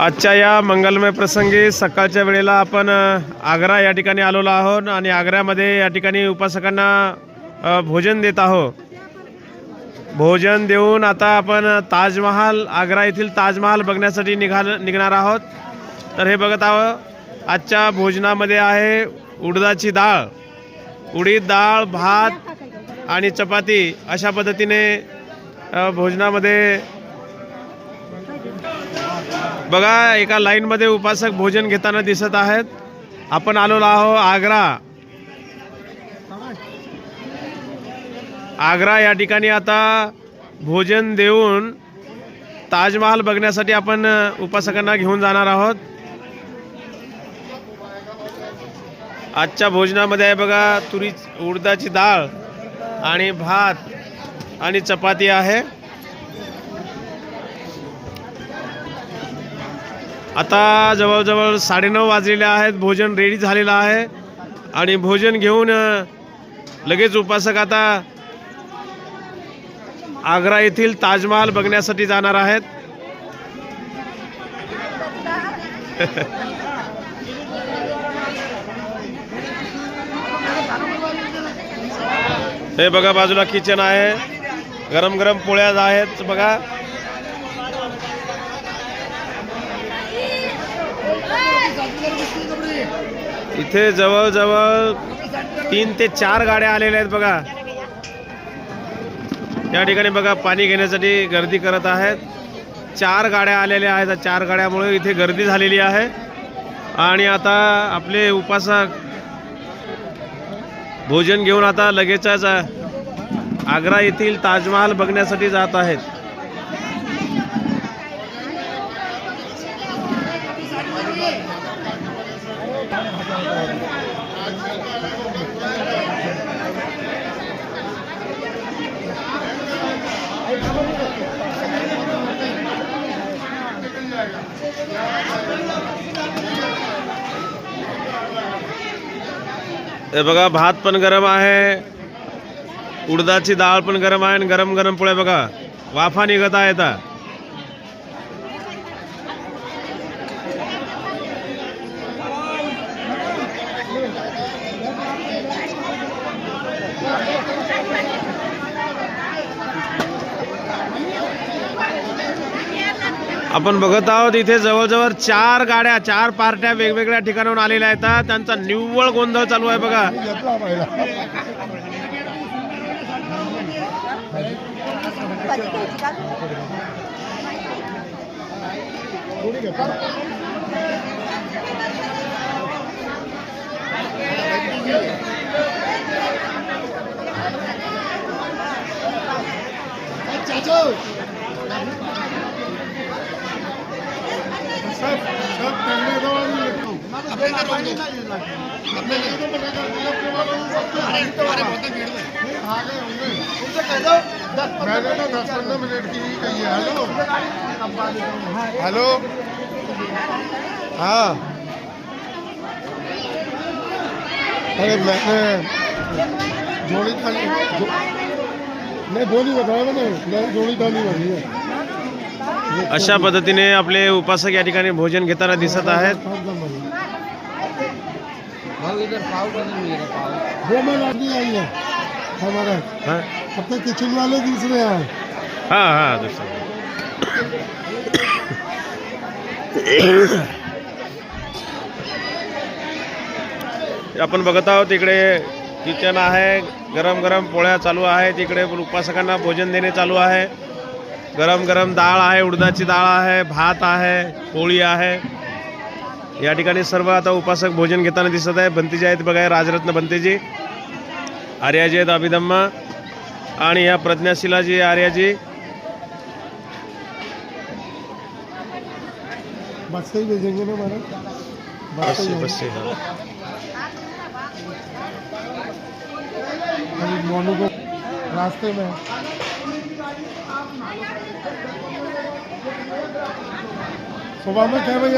आजच्या या मंगलमय प्रसंगी सकाळच्या वेळेला आपण आग्रा या ठिकाणी आलेलो आहोत आणि आग्र्यामध्ये या ठिकाणी उपासकांना भोजन देत आहोत. भोजन देऊन आता आपण ताजमहाल आग्रा येथील ताजमहाल बघण्यासाठी निघाल निघणार आहोत. तर हे बघत आहोत आजच्या भोजनामध्ये आहे उडदाची डाळ. उडीद डाळ भात आणि चपाती अशा पद्धतीने भोजनामध्ये बघा एका लाईनमध्ये उपासक भोजन घेताना दिसत आहेत. आपण आलेलो आहो आग्रा. आग्रा या ठिकाणी आता भोजन देऊन ताजमहाल बघण्यासाठी आपण उपासकांना घेऊन जाणार आहोत. आजच्या भोजनामध्ये आहे बघा तुरी उडदाची डाळ आणि भात आणि चपाती आहे. आता जवळजवळ साडेनऊ वाजलेले आहेत. भोजन रेडी झालेलं आहे. आणि भोजन घेऊन लगेच उपासक आता आग्रा येथील ताजमहाल बघण्यासाठी जाणार आहेत. हे बघा बाजूला किचन आहे. गरम गरम पोळ्या आहेत. बघा. इथे जवळजवळ तीन ते चार गाड्या आलेल्या आहेत बघा. या ठिकाणी बघा पाणी घेण्यासाठी गर्दी करत आहेत. चार गाड्या आलेल्या आहेत. चार गाड्यामुळे इथे गर्दी झालेली आहे. आणि आता आपले उपासक भोजन घेऊन आता लगेचच आग्रा येथील ताजमहाल बघण्यासाठी जात आहेत. हे बघा भात पण गरम आहे. उडदाची डाळ पण गरम आहे आणि गरम गरम पोळ्या बघा. वाफा निघत आहे आता आपण बघत आहोत इथे जवळजवळ चार गाड्या चार पार्ट्या वेगवेगळ्या ठिकाणाहून आलेल्या आहेत. त्यांचा निव्वळ गोंधळ चालू आहे बघा. मैंने ना दस पंद्रह मिनट की ही कही है हेलो हेलो हाँ अरे मैंने जोड़ी थाली जो, नहीं वो नहीं बताया मैंने मैं जोड़ी थाली बनी है अशा पद्धतीने आपले उपासक या ठिकाणी भोजन घेताना दिसत आहेत. वो मैं हा. हा हा दुसरं. आपण बघत आहोत इकडे किचन आहे गरम गरम पोळ्या चालू आहेत. इकडे उपासकांना भोजन देणे चालू आहे. गरम गरम डाळ आहे उडदाची डाळ आहे भात आहे पोळी आहे. या ठिकाणी सर्व आता उपासक भोजन घेताना दिसत आहे. बंतीजी आहेत बघा राजरत्न बंतीजी आर्याजी आहेत अभिदम्मा आणि या प्रज्ञाशिलाजी आर्याजी. रास्ते में सुबह में छः बजे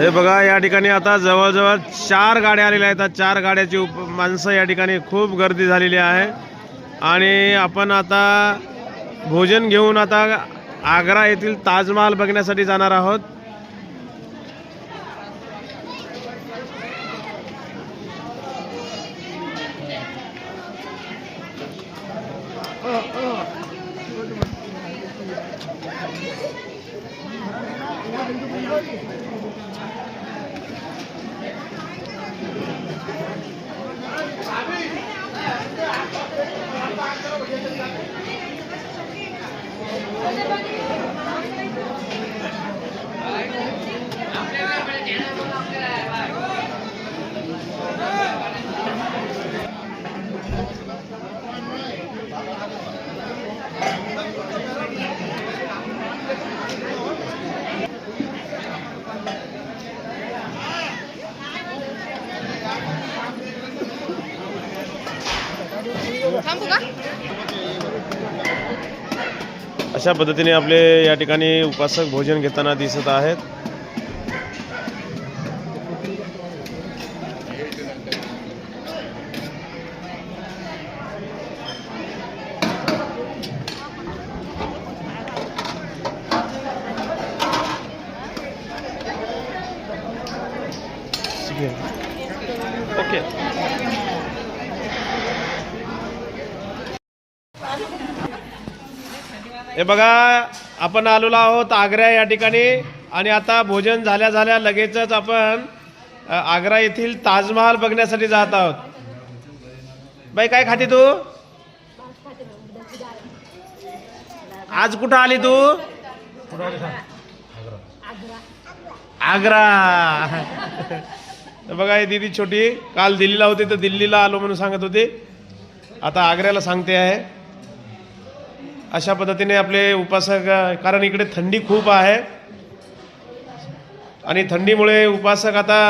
हे बघा या ठिकाणी आता जवळजवळ चार गाड्या आलेल्या आहेत. चार गाड्याची उप माणसं या ठिकाणी खूप गर्दी झालेली आहे. आणि आपण आता भोजन घेऊन आता आग्रा येथील ताजमहाल बघण्यासाठी जाणार आहोत. अशा पद्धतीने आपले या ठिकाणी उपासक भोजन घेताना दिसत आहेत. हे बघा आपण आलेलो आहोत आग्रा या ठिकाणी आणि आता भोजन झाल्या झाल्या लगेचच आपण आग्रा येथील ताजमहाल बघण्यासाठी जात आहोत. बाई काय खाते तू? आज कुठं आली तू? आग्रा. बघा दीदी दिदी छोटी काल दिल्लीला होती तर दिल्लीला आलो म्हणून सांगत होती. आता आग्र्याला सांगते आहे. अशा पद्धतीने आपले उपासक कारण इकडे थंडी खूप आहे. आणि थंडीमुळे उपासक आता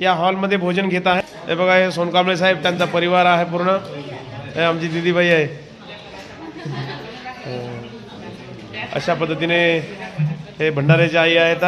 या हॉलमध्ये भोजन घेत आहे हे बघा हे सोनकांबळे साहेब त्यांचा परिवार आहे पूर्ण. हे आमची दिदीबाई आहे. अशा पद्धतीने हे भंडाऱ्याची आई आहेत